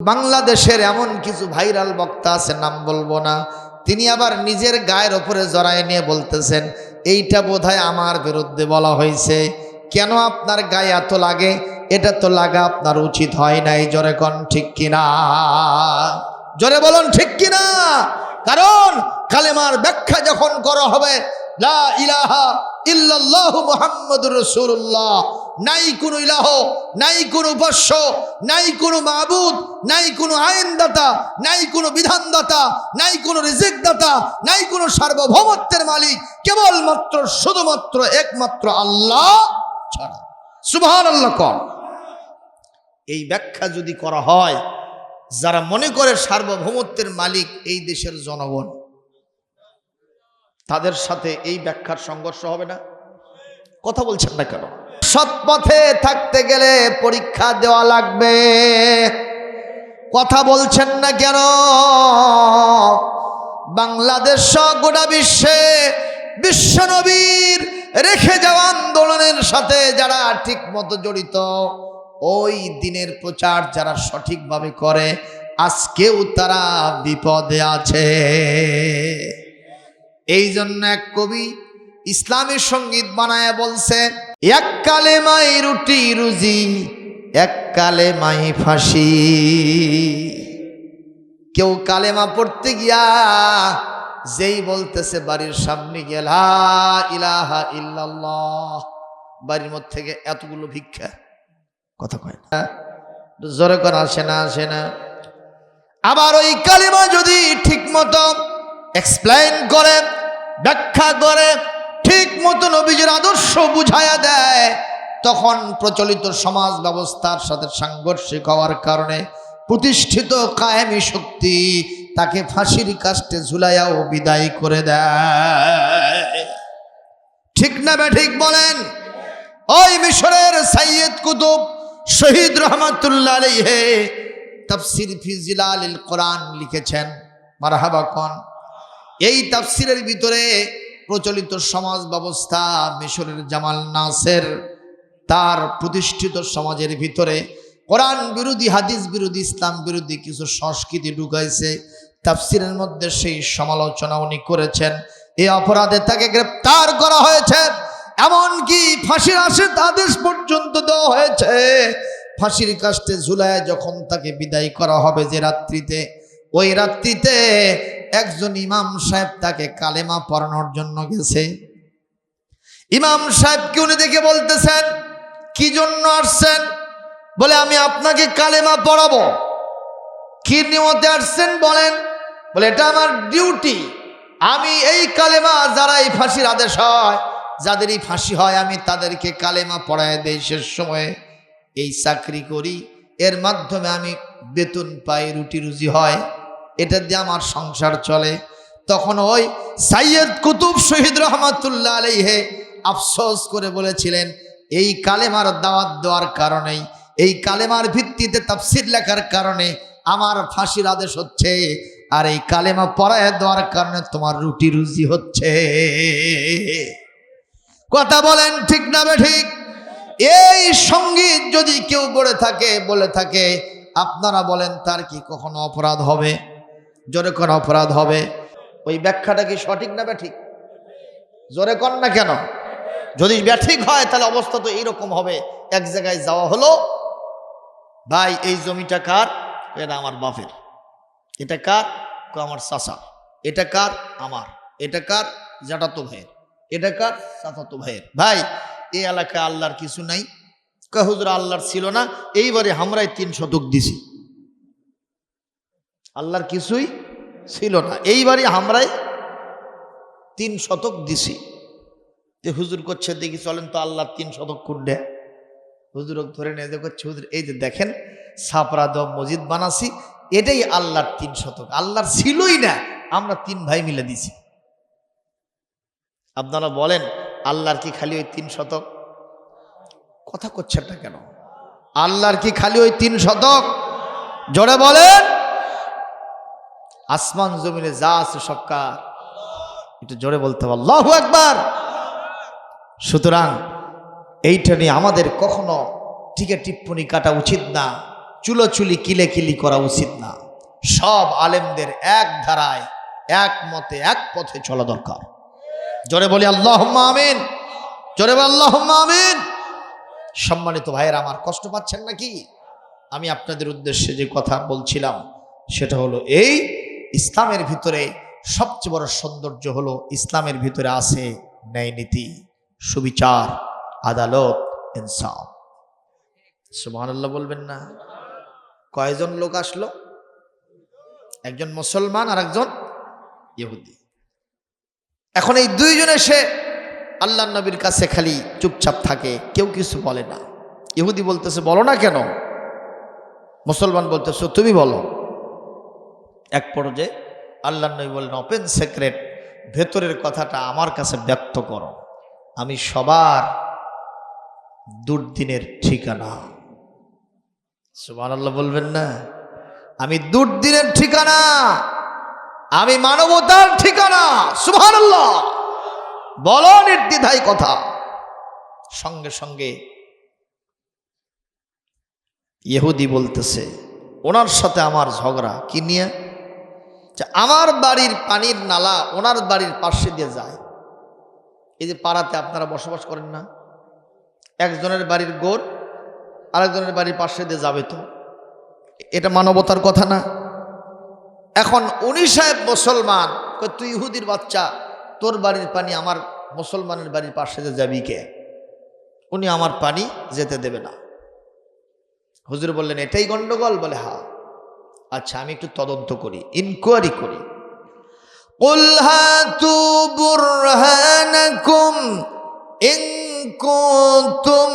বাংলাদেশের এমন কিছু ভাইরাল বক্তা আছে, নাম বলব না। তিনি আবার নিজের গায়ের ওপরে জড়ায় নিয়ে বলতেছেন, এইটা বোধহয় আমার বিরুদ্ধে বলা হয়েছে। কেন আপনার গায়ে এত লাগে? এটা তো লাগা আপনার উচিত হয় নাই। জোরে কন, ঠিক কিনা? জোরে বলুন, ঠিক কিনা? কারণ কালেমার ব্যাখ্যা যখন করা হবে, লা ইলাহা ইল্লাল্লাহ মুহাম্মাদুর রাসূলুল্লাহ নাই কোনো ইলাহ, নাই কোনো উপাস্য নাই কোনো মাবুদ, নাই কোনো আইনদাতা, নাই কোনো বিধানদাতা, নাই কোনো রিজিকদাতা, নাই কোনো সার্বভৌমত্বের মালিক, কেবলমাত্র, শুধুমাত্র, একমাত্র আল্লাহ ছাড়া। সুবহানাল্লাহ কর এই ব্যাখ্যা যদি করা হয়, যারা মনে করে সার্বভৌমত্বের মালিক এই দেশের জনগণ, তাদের সাথে এই ব্যাখ্যার সংঘর্ষ হবে না? কথা বলছেন না কেন? সৎ পথে থাকতে গেলে পরীক্ষা দেওয়া লাগবে। কথা বলছেন না কেন? বাংলাদেশ গোটা বিশ্বে বিশ্বনবীর রেখে যাওয়া আন্দোলনের সাথে যারা ঠিক মতো জড়িত, ওই দিনের প্রচার যারা সঠিকভাবে করে, আজকেও তারা বিপদে আছে। এই জন্য এক কবি ইসলামী সংগীত বানায় বলছে এক কালে মাই রুটি রুজি, এক কালে মাই ফাঁসি। কেউ কালেমা পড়তে গিয়া যেই বলতেছে, বাড়ির সামনে গেলা ইলাহা ইল্লাল্লাহ, বাড়ির মধ্যে থেকে এতগুলো ভিক্ষা। কথা কয় না। জোরে করে আসে না আসে না। আবার ওই কালিমা যদি ঠিক মতো এক্সপ্লেন করে, ব্যাখ্যা করে ঠিক মতো নবীজের আদর্শ বুঝায়া দেয়, তখন প্রচলিত সমাজ ব্যবস্থার সাথে সাংঘর্ষিক হওয়ার কারণে প্রতিষ্ঠিত কায়েমি শক্তি তাকে ফাঁসির কাস্টে ঝুলাইয়াও বিদায় করে দেয়। ঠিক না বে ঠিক বলেন? ওই মিশরের সাইয়েদ কুতুব শহীদ রহমাতুল্লাহ আলাইহে তাফসির ফি জিলালিল কোরআন লিখেছেন। মারহাবা কন? এই তাফসিরের ভিতরে প্রচলিত সমাজ ব্যবস্থা মিশরের জামাল নাসের তার প্রতিষ্ঠিত সমাজের ভিতরে কোরআন বিরোধী, হাদিস বিরোধী, ইসলাম বিরোধী কিছু সংস্কৃতি ঢুকাইছে। তাফসিরের মধ্যে সেই সমালোচনা উনি করেছেন। এই অপরাধে তাকে গ্রেপ্তার করা হয়েছে। এমনকি ফাঁসির আশের আদেশ পর্যন্ত দেওয়া হয়েছে। ফাঁসির কাস্টে ঝুলায় যখন তাকে বিদায় করা হবে যে রাত্রিতে, ওই রাত্রিতে একজন ইমাম সাহেব তাকে কালেমা পড়ানোর জন্য গেছে। ইমাম সাহেব সাহেবকে উনি দেখে বলতেছেন, কি জন্য আসছেন? বলে, আমি আপনাকে কালেমা পড়াবো। কি নিয়তে আসছেন বলেন? বলে, এটা আমার ডিউটি। আমি এই কালেমা যারা এই ফাঁসির আদেশ হয় যাদের এই ফাঁসি হয়, আমি তাদেরকে কালেমা পড়ায় দেই সময়ে। এই চাকরি করি, এর মাধ্যমে আমি বেতন পাই রুটি রুজি হয়। এটা দিয়ে আমার সংসার চলে। তখন ওই সাইয়দ কুতুব শহীদ রহমাতুল্লাহ আলাইহে আফসোস করে বলেছিলেন, এই কালেমার দাওয়াত দেওয়ার কারণেই, এই কালেমার ভিত্তিতে তাফসির লেখার কারণে আমার ফাঁসির আদেশ হচ্ছে, আর এই কালেমা পড়ায় দেওয়ার কারণে তোমার রুটি রুজি হচ্ছে। কথা বলেন ঠিক না ঠিক? এই সংগীত যদি কেউ বলে থাকে বলে থাকে, আপনারা বলেন তার কি কখনো অপরাধ হবে? জোরে কোন অপরাধ হবে। ওই ব্যাখ্যাটা কি সঠিক না ব্যাঠিক? জোরে কর না কেন? যদি ব্যাঠিক হয়, তাহলে অবস্থা তো এইরকম হবে। এক জায়গায় যাওয়া হলো, ভাই, এই জমিটা কার? এটা আমার বাপের। এটা কার? আমার চাষা এটা কার? আমার। এটা কার? জাটাতো ভাইয়ের। এটা কার? চাচাতো ভাইয়ের। ভাই, এই এলাকায় আল্লাহর কিছু নাই। কয়, হুজুর, আল্লাহর ছিল না। এইবারে আমরাই তিন শতক দিছি। আল্লাহর কিছুই ছিল না। এইবারই আমরাই তিন শতক দিছি। যে হুজুর করছে, দেখি চলেন তো আল্লাহর তিন শতক কুন্ডে হুজুর ধরে নিয়ে করছে, হুজুর, এই যে দেখেন, সাপরা দ মসজিদ বানাসি এটাই আল্লাহর তিন শতক। আল্লাহর ছিলই না, আমরা তিন ভাই মিলে দিছি। আপনারা বলেন, আল্লাহর কি খালি ওই তিন শতক? কথা করছেন না কেন? আল্লাহর কি খালি ওই তিন শতক? জোরে বলেন। আসমান জমিনে যা আছে সব কার? একটু জোরে বলতে হবে, আল্লাহ একবার সুতরাং এইটা নিয়ে আমাদের কখনো টিকে টিপ্পনি কাটা উচিত না, চুলোচুলি কিলে কিলি করা উচিত না। সব আলেমদের এক ধারায়, এক মতে, এক পথে চলা দরকার। জোরে বলি আল্লাহ আমিন। জোরে বলি আল্লাহ আমিন। সম্মানিত ভাইয়ের, আমার কষ্ট পাচ্ছেন নাকি? আমি আপনাদের উদ্দেশ্যে যে কথা বলছিলাম, সেটা হলো এই ইসলামের ভিতরে সবচেয়ে বড় সৌন্দর্য হলো ইসলামের ভিতরে আছে ন্যায় নীতি, সুবিচার, আদালত, ইনসাফ। সুবহানাল্লাহ বলবেন না। কয়জন লোক আসলো? একজন মুসলমান আর একজন ইহুদি। এখন এই দুইজন এসে আল্লাহ নবীর কাছে খালি চুপচাপ থাকে, কেউ কিছু বলে না। ইহুদি বলতেছে, বলো না কেন? মুসলমান বলতেছে, তুমি বলো। এক পর্যায়ে আল্লাহ নবী বললেন ওপেন সিক্রেট ভেতরের কথাটা আমার কাছে ব্যক্ত করো। আমি সবার দুর্দিনের ঠিকানা। সুমান আল্লাহ বলবেন না। আমি দুর্দিনের ঠিকানা, আমি মানবতার ঠিকানা সুভান আল্লাহ বলো নির্দ্বিধাই কথা। সঙ্গে সঙ্গে ইহুদি বলতেছে, ওনার সাথে আমার ঝগড়া, কি নিয়ে? যে আমার বাড়ির পানির নালা ওনার বাড়ির পাশে দিয়ে যায়। এই যে পাড়াতে আপনারা বসবাস করেন না? একজনের বাড়ির গোড়, আরেকজনের বাড়ির পাশে দিয়ে যাবে তো। এটা মানবতার কথা না? এখন উনি সাহেব মুসলমান তুই ইহুদির বাচ্চা, তোর বাড়ির পানি আমার মুসলমানের বাড়ির পাশে দিয়ে যাবি কে? উনি আমার পানি যেতে দেবে না। হুজুর বললেন, এটাই গন্ডগোল? বলে হা আচ্ছা আমি একটু তদন্ত করি ইনকোয়ারি করি قل هاتوا برهانكم إن كنتم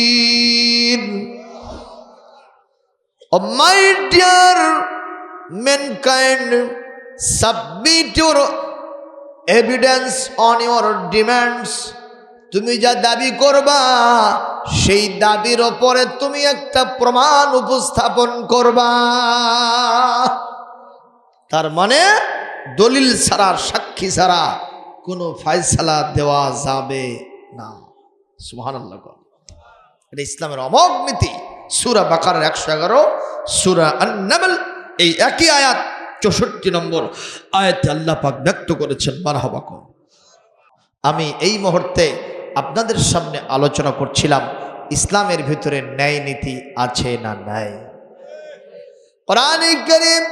صادقين Oh my dear mankind, submit your evidence on your demands. তুমি যা দাবি করবা, সেই দাবির ওপরে তুমি একটা প্রমাণ উপস্থাপন করবা। তার মানে দলিল ছাড়া, সাক্ষী ছাড়া কোনো ফায়সালা দেওয়া যাবে না। সুহান ইসলামের অমোঘ নীতি। সুরা বাকার একশো এগারো, সুরা আন্নামেল, এই একই আয়াত চৌষট্টি নম্বর আয়াতে আল্লাহ পাক ব্যক্ত করেছেন মারহাবাক আমি এই মুহূর্তে আপনাদের সামনে আলোচনা করছিলাম, ইসলামের ভিতরে ন্যায় নীতি আছে না নাই? কোরআন করিম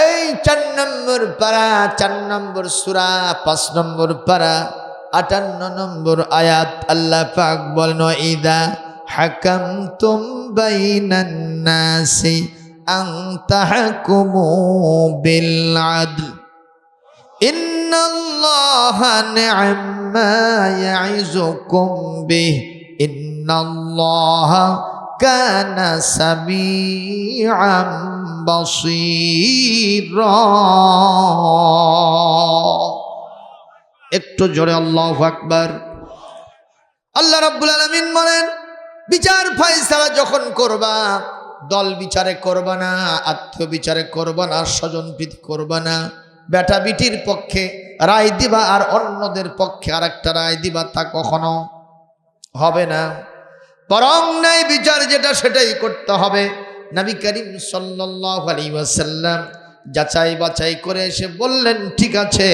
এই চার নম্বর পারা, চার নম্বর সুরা, পাঁচ নম্বর পারা, আটান্ন নম্বর আয়াত আল্লাহ পাক বলেন, ইদা হাকাম তুম বাইনান নাসি আং তাহকুমু বিল আদল। إن الله نعم ما يعزكم به إن الله كان سميعا بصيرا একটু জোরে আল্লাহ আকবার আল্লাহ রাব্বুল আলামিন বলেন বিচার ফাইসালা যখন করবা দল বিচারে করবা না আত্মীয় বিচারে করবা না স্বজন প্রীতি করবা না বেটা বিটির পক্ষে রায় দিবা আর অন্যদের পক্ষে আর একটা রায় দিবা তা কখনো হবে না। বরং নাই বিচার যেটা সেটাই করতে হবে। নবী করিম সাল্লাল্লাহু আলাইহি ওয়াসাল্লাম যাচাই বাছাই করে এসে বললেন, ঠিক আছে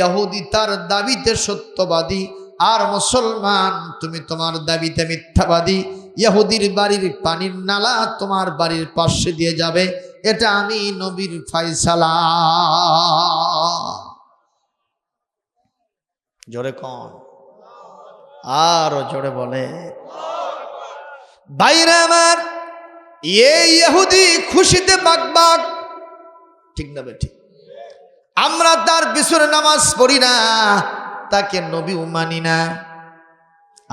ইহুদি তার দাবিতে সত্যবাদী আর মুসলমান, তুমি তোমার দাবিতে মিথ্যাবাদী। ইহুদির বাড়ির পানির নালা তোমার বাড়ির পাশে দিয়ে যাবে। এটা আমি নবীর ফাইসালা জোরে কন। আরও জোরে বলে। বাইরে আমার ইহুদি খুশিতে বাক ঠিক না ঠিক আমরা তার পিছনে নামাজ পড়ি না, তাকে নবীও মানি না।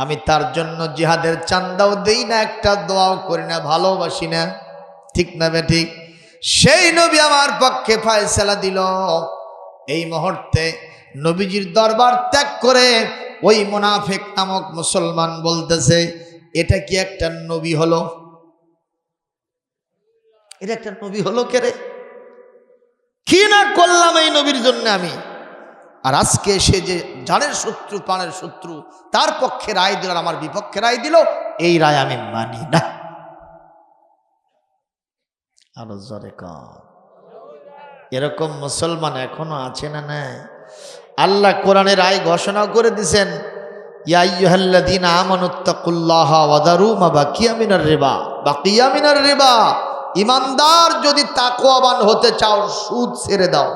আমি তার জন্য জিহাদের চান্দাও দেই না, একটা দোয়াও করি না, ভালোবাসি না। ঠিক না বে ঠিক সেই নবী আমার পক্ষে ফায়সালা দিল। এই মুহূর্তে নবীজির দরবার ত্যাগ করে ওই মোনাফেক নামক মুসলমান বলতেছে, এটা কি একটা নবী হলো? এটা একটা নবী হলো কে রে? কি না করলাম এই নবীর জন্য আমি? আর আজকে সে যে জানের শত্রু, প্রাণের শত্রু, তার পক্ষে রায় দিল আমার বিপক্ষে রায় দিল, এই রায় আমি মানি না। আরও জরে কম এরকম মুসলমান এখনও আছে না না আল্লাহ কোরআনের রায় ঘোষণা করে দিছেন আমানুত্তাকুল্লাহা মা ইমানদার যদি হতে চাও, সুদ দাও।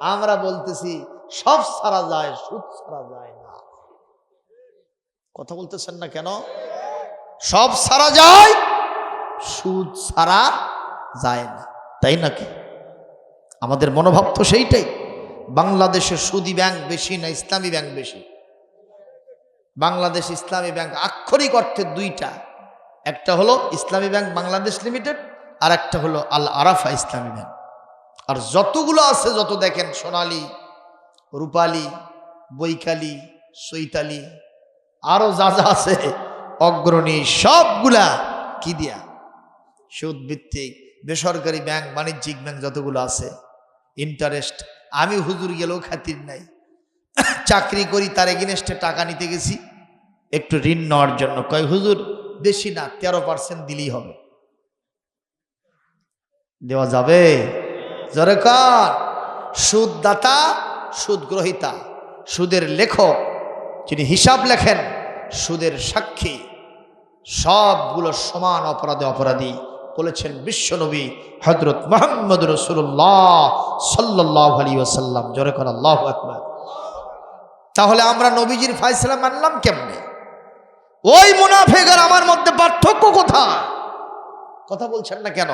আমরা বলতেছি, সব সারা যায়, সুদ সারা যায় না। কথা বলতেছেন না কেন? সব সারা যায় সুদ ছাড়া যায় না। তাই নাকি? আমাদের মনোভাব তো সেইটাই। বাংলাদেশে সুদি ব্যাংক বেশি না ইসলামী ব্যাংক বেশি? বাংলাদেশ ইসলামী ব্যাংক আক্ষরিক অর্থে দুইটা। একটা হলো ইসলামী ব্যাংক বাংলাদেশ লিমিটেড, আর একটা হলো আল আরাফা ইসলামী ব্যাংক। আর যতগুলো আছে, যত দেখেন, সোনালি, রূপালী, বৈকালি সৈতালি আরও যা যা আছে, অগ্রণী সবগুলা কি দিয়া? সুদ ভিত্তিক বেসরকারি ব্যাংক বাণিজ্যিক ব্যাংক যতগুলো আছে ইন্টারেস্ট আমি হুজুর গেলেও খাতির নাই। চাকরি করি, তার এগেনস্টে টাকা নিতে গেছি, একটু ঋণ নেওয়ার জন্য। কয়, হুজুর, বেশি না, তেরো পার্সেন্ট দিলেই হবে। দেওয়া যাবে? জরে কার। সুদদাতা সুদ গ্রহিতা সুদের লেখক, যিনি হিসাব লেখেন, সুদের সাক্ষী, সবগুলো সমান অপরাধে অপরাধী। বলেছেন বিশ্বনবী হজরত মোহাম্মদ রসুল্লাহ সাল্লাহ আলী ওসাল্লাম জোরে কর আল্লাহ আকবর। তাহলে আমরা নবীজির ফাইসলা মানলাম কেমনে? ওই মুনাফেগার আমার মধ্যে পার্থক্য কোথায়? কথা বলছেন না কেন?